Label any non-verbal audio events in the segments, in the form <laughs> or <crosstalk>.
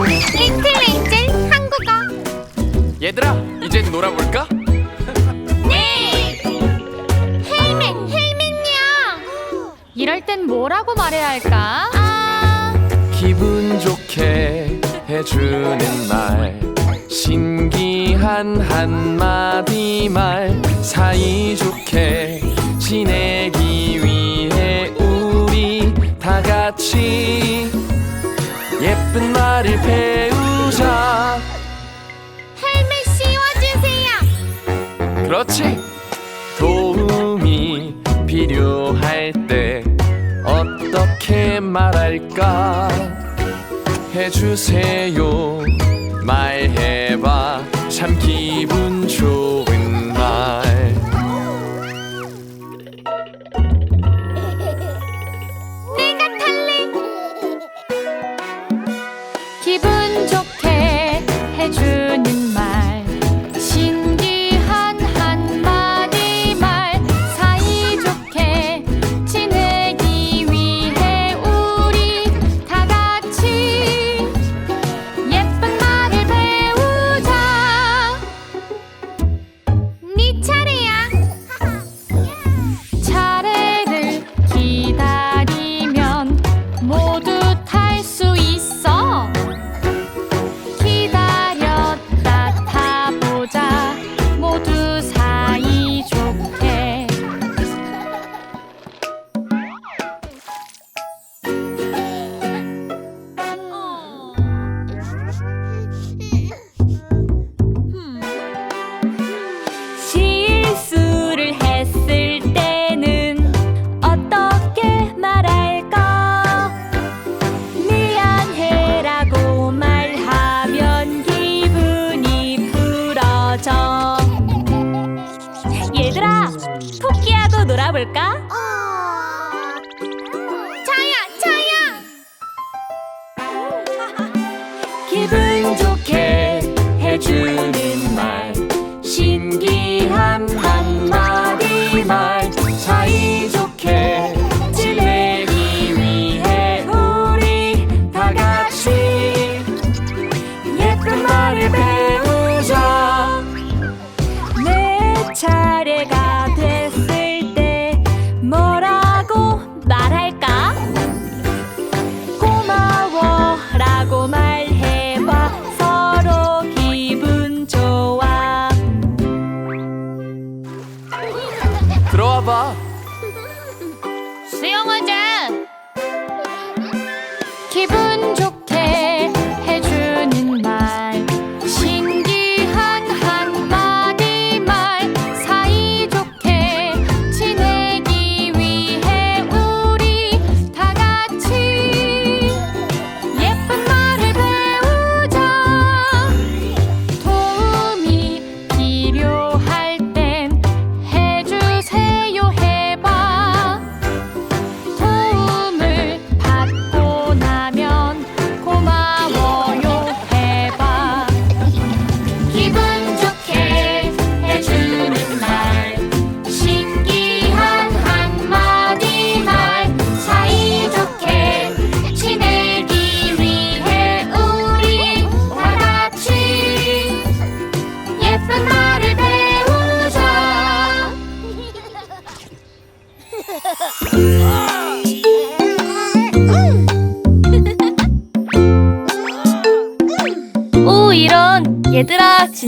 리틀 레이첼 한국어 얘들아, 이제 놀아볼까? 네 헬멧 헬멧이야 이럴 땐 뭐라고 말해야 할까? 아 기분 좋게 해주는 말 신기한 한마디 말 사이좋게 지내기 위해 우리 다 같이 예쁜 말을 배우자. 헬멧 씌워주세요. 그렇지. 도움이 필요할 때 어떻게 말할까? 해주세요. 말해봐. 참 기분 좋아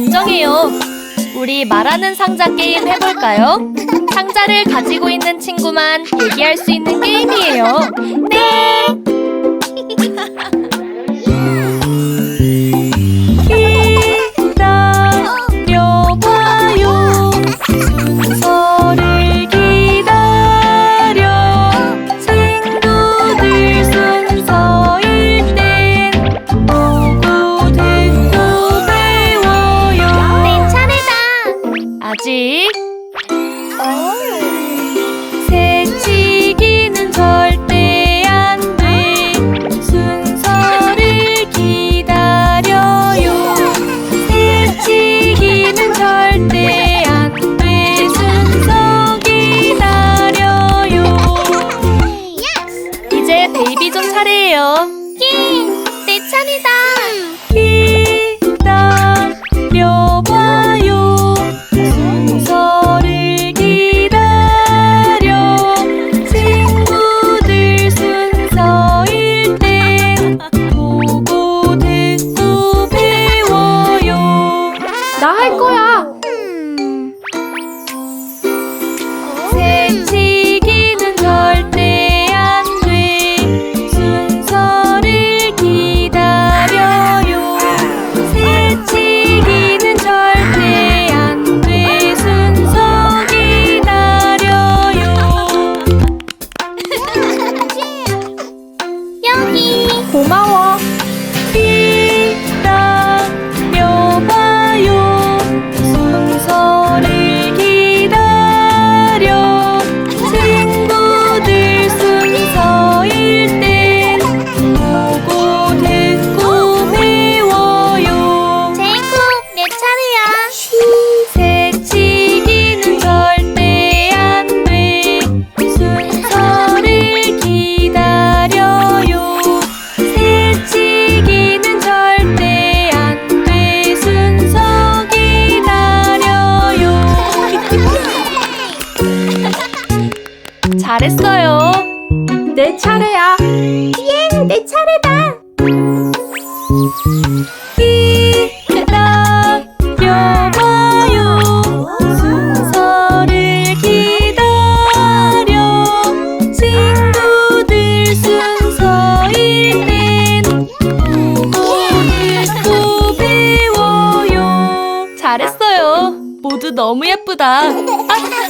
인정해요. 우리 말하는 상자 게임 해볼까요? 상자를 가지고 있는 친구만 얘기할 수 있는 게임이에요. 네! 예쁘다 아,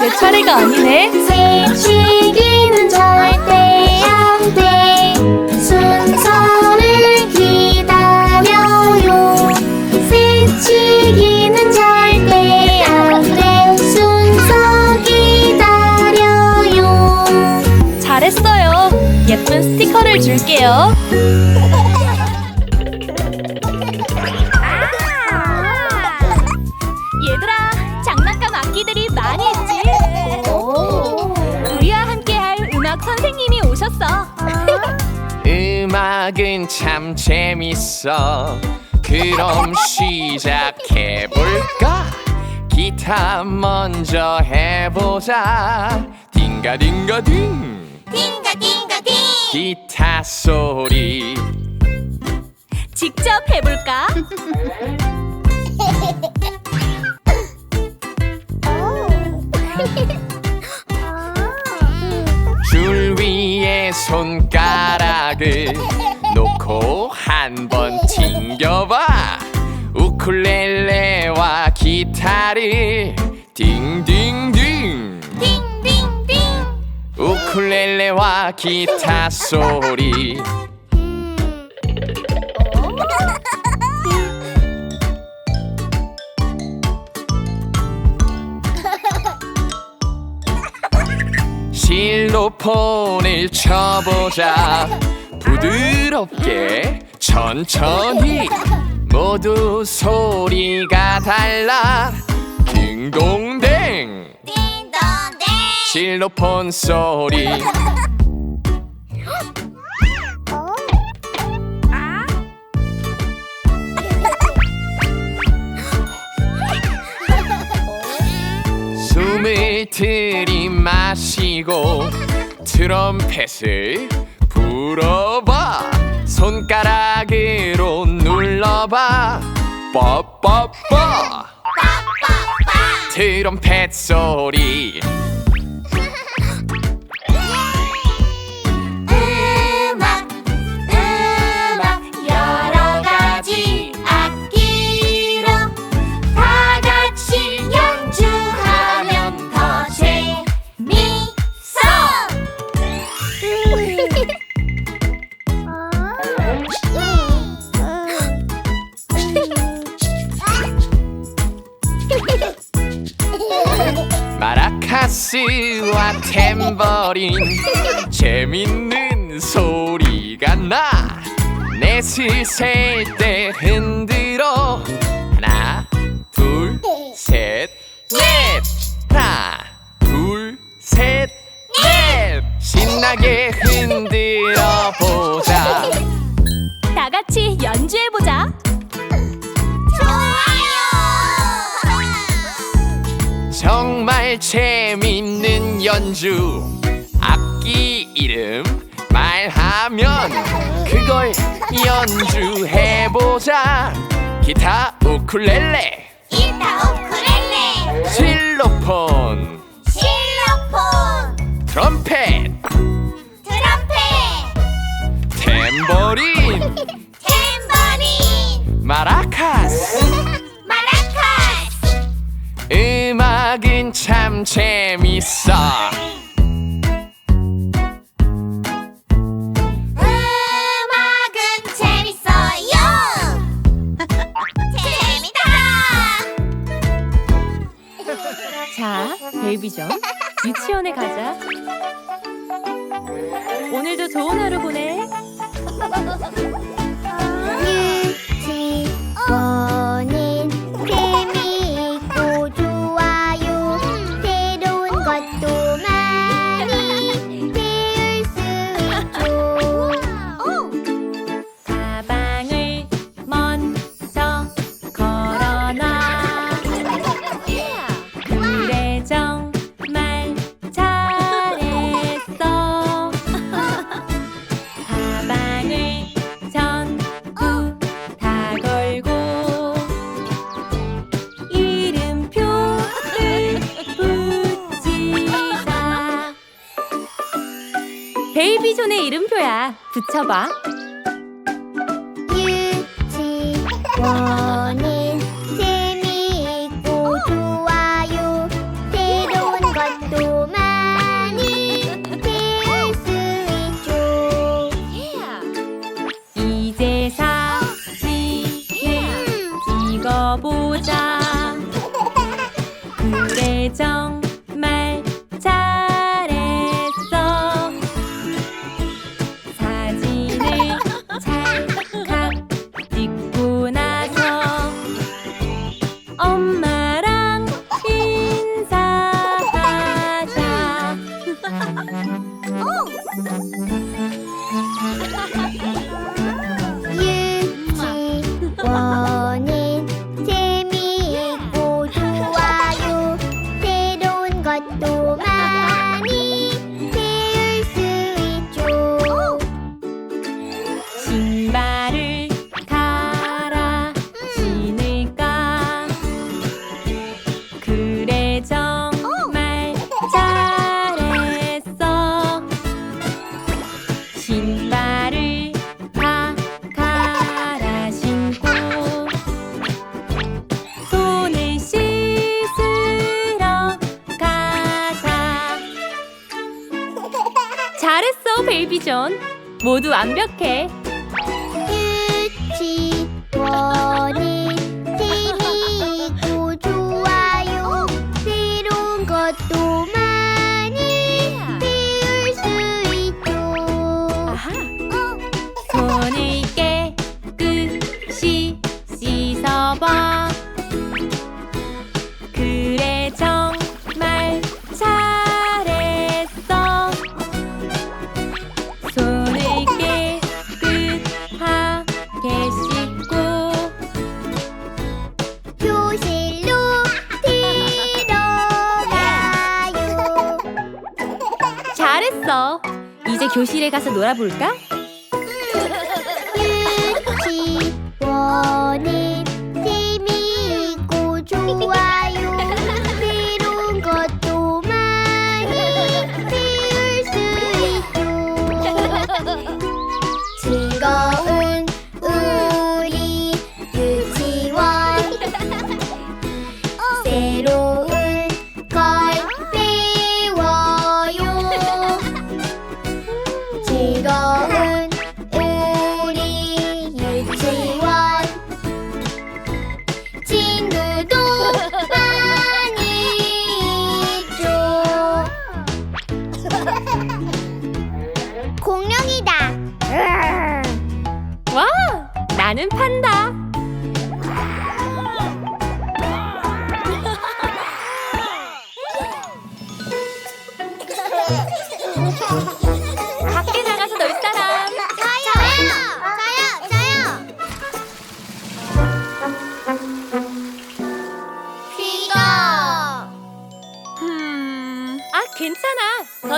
내 차례가 아니네 새치기는 절대 안 돼. 순서를 기다려요. 새치기는 절대 안 돼. 순서 기다려요. 잘했어요 예쁜 스티커를 줄게요 음악은 참 재밌어. 그럼 시작해볼까? 기타 먼저 해보자. 딩가딩가딩. 띵가띵가띵. 기타 소리. 직접 해볼까? <laughs> 줄 위에 손가락을 놓고 한번 튕겨봐. 우쿨렐레와 기타를 딩딩딩. 띵띵띵. 우쿨렐레와 기타 소리. <laughs> 실로폰을 쳐보자 부드럽게 천천히 모두 소리가 달라. 딩동댕. 띵동댕. 실로폰 소리. 숨을 들이마시고 트럼펫을 불어봐. 손가락으로 눌러봐. 뻐뻐뻐 트럼펫 소리 버린 재밌는 소리가 나. 넷을 셀 때 흔들어. 하나 둘 셋 넷. 하나 둘 셋 넷. 신나게 흔들어 보자. 다 같이 연주해 보자. 좋아요. 정말 재밌는 연주 이름 말하면 그걸 연주해보자. 기타 우쿨렐레. 기타 우쿨렐레. 실로폰. 실로폰. 트럼펫. 트럼펫. 탬버린. 탬버린. 마라카스. <laughs> 마라카스. 음악은 참 재밌어 자, 베이비전. 유치원에 가자. 오늘도 좋은 하루 보내 tabağa 베이비존 모두 완벽해. 가서 놀아볼까? 음, 유치원은 재미있고 좋아요.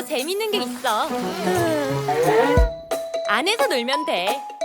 재밌는 게 있어. 안에서 놀면 돼.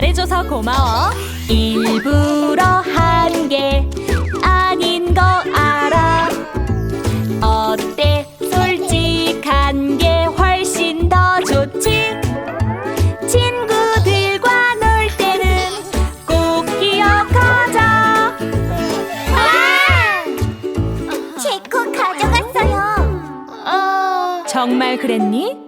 말해줘서 고마워. 일부러 한 게 아닌 거 알아? 어때? 솔직한 게 훨씬 더 좋지? 친구들과 놀 때는 꼭 기억하자. 아! 아. 제코 가져갔어요. 어... 정말 그랬니?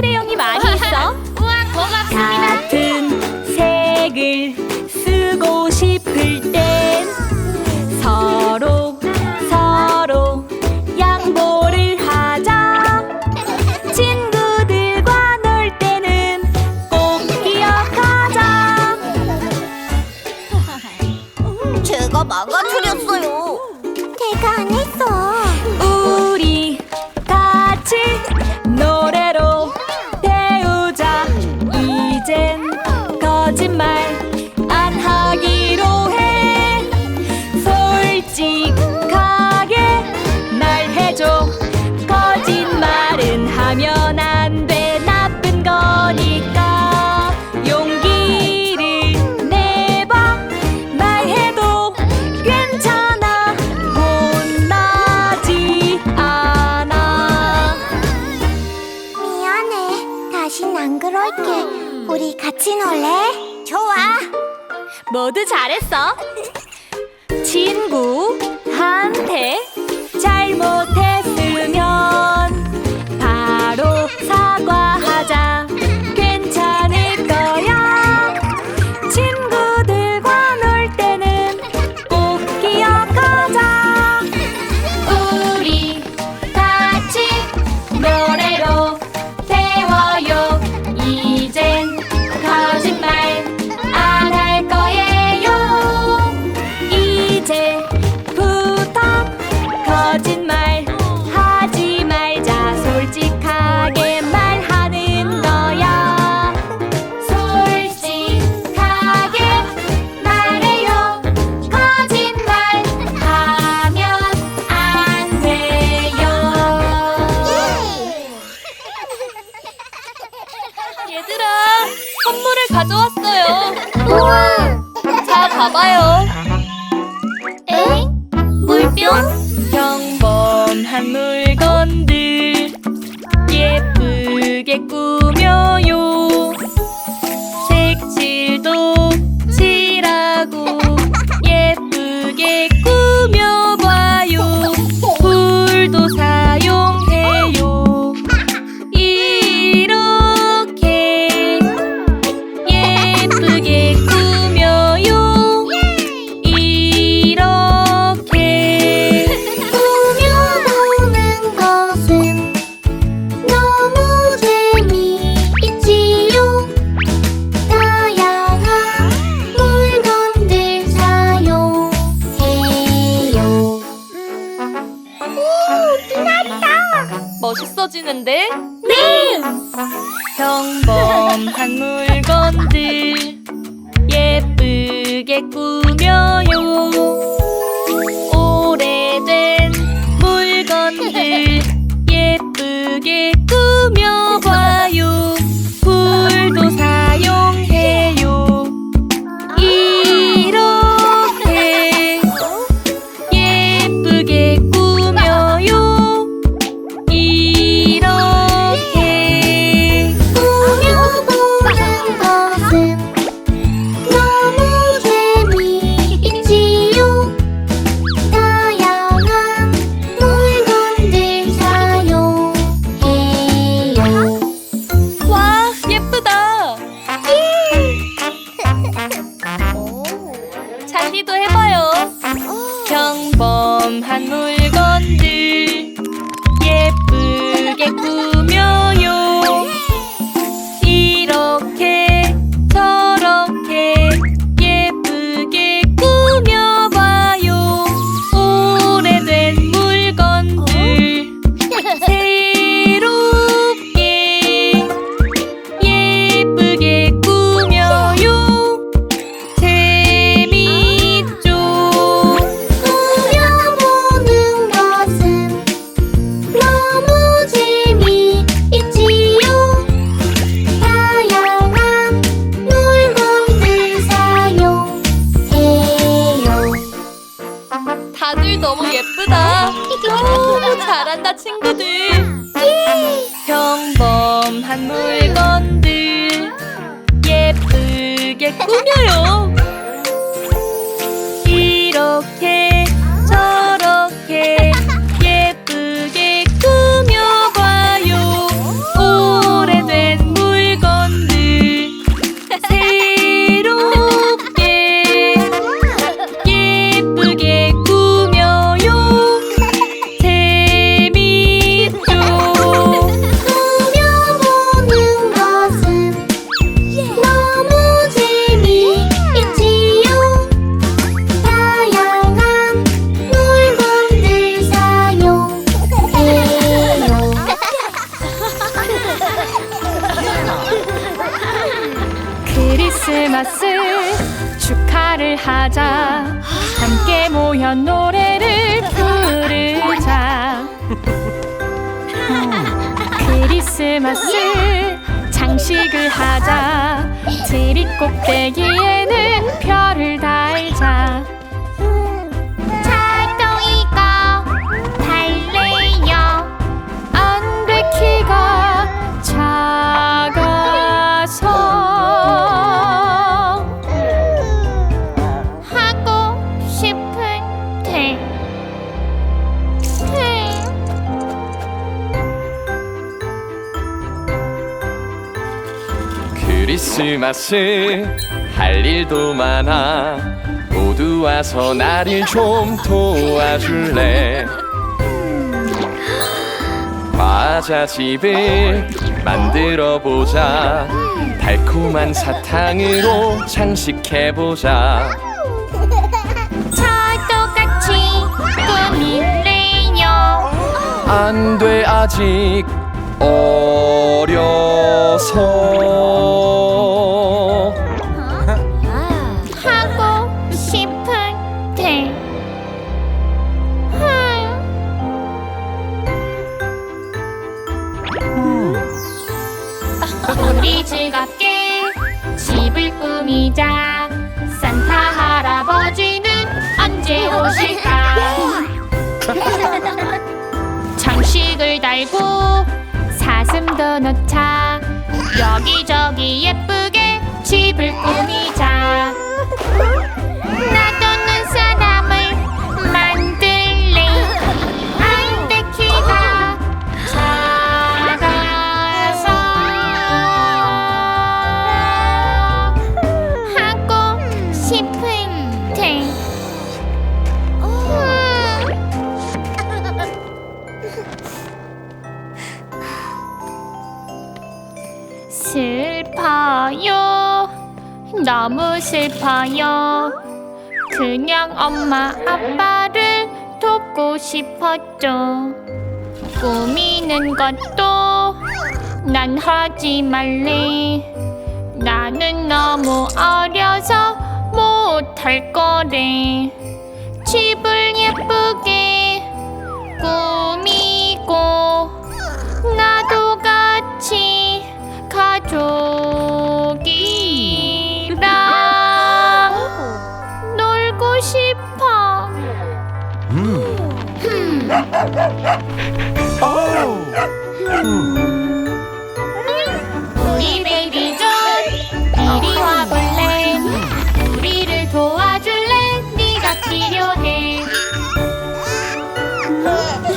크레용이 많이 잘했어. 크리스마스 할 일도 많아. 모두 와서 나를 좀 도와줄래? 과자 집을 만들어 보자. 달콤한 사탕으로 장식해 보자. 저도 같이 꾸밀래요. 안 돼 아직 어려서. 말고 사슴도 놓자. 여기저기 예쁘게 집을 꾸미자. <laughs> 너무 슬퍼요. 그냥 엄마 아빠를 돕고 싶었죠. 꾸미는 것도 난 하지 말래. 나는 너무 어려서 못할 거래. 집을 예쁘게 꾸미고 나도 같이 가줘. 우리 베이비 존 이리 와볼래? 우리를 도와줄래? 네가 필요해.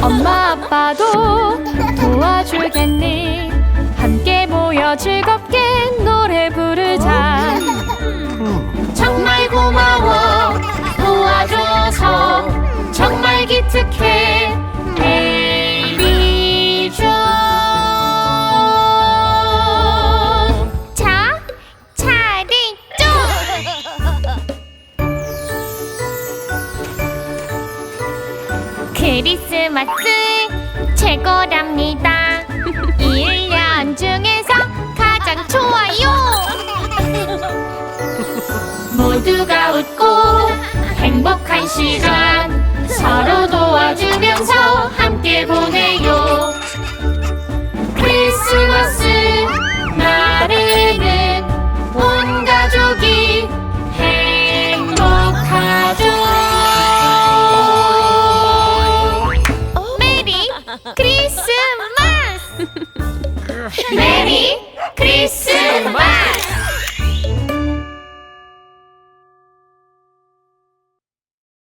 엄마 아빠도 도와줄겠니? 함께 모여 즐겁게 노래 부르자. 정말 고마워. 도와줘서 정말 기특해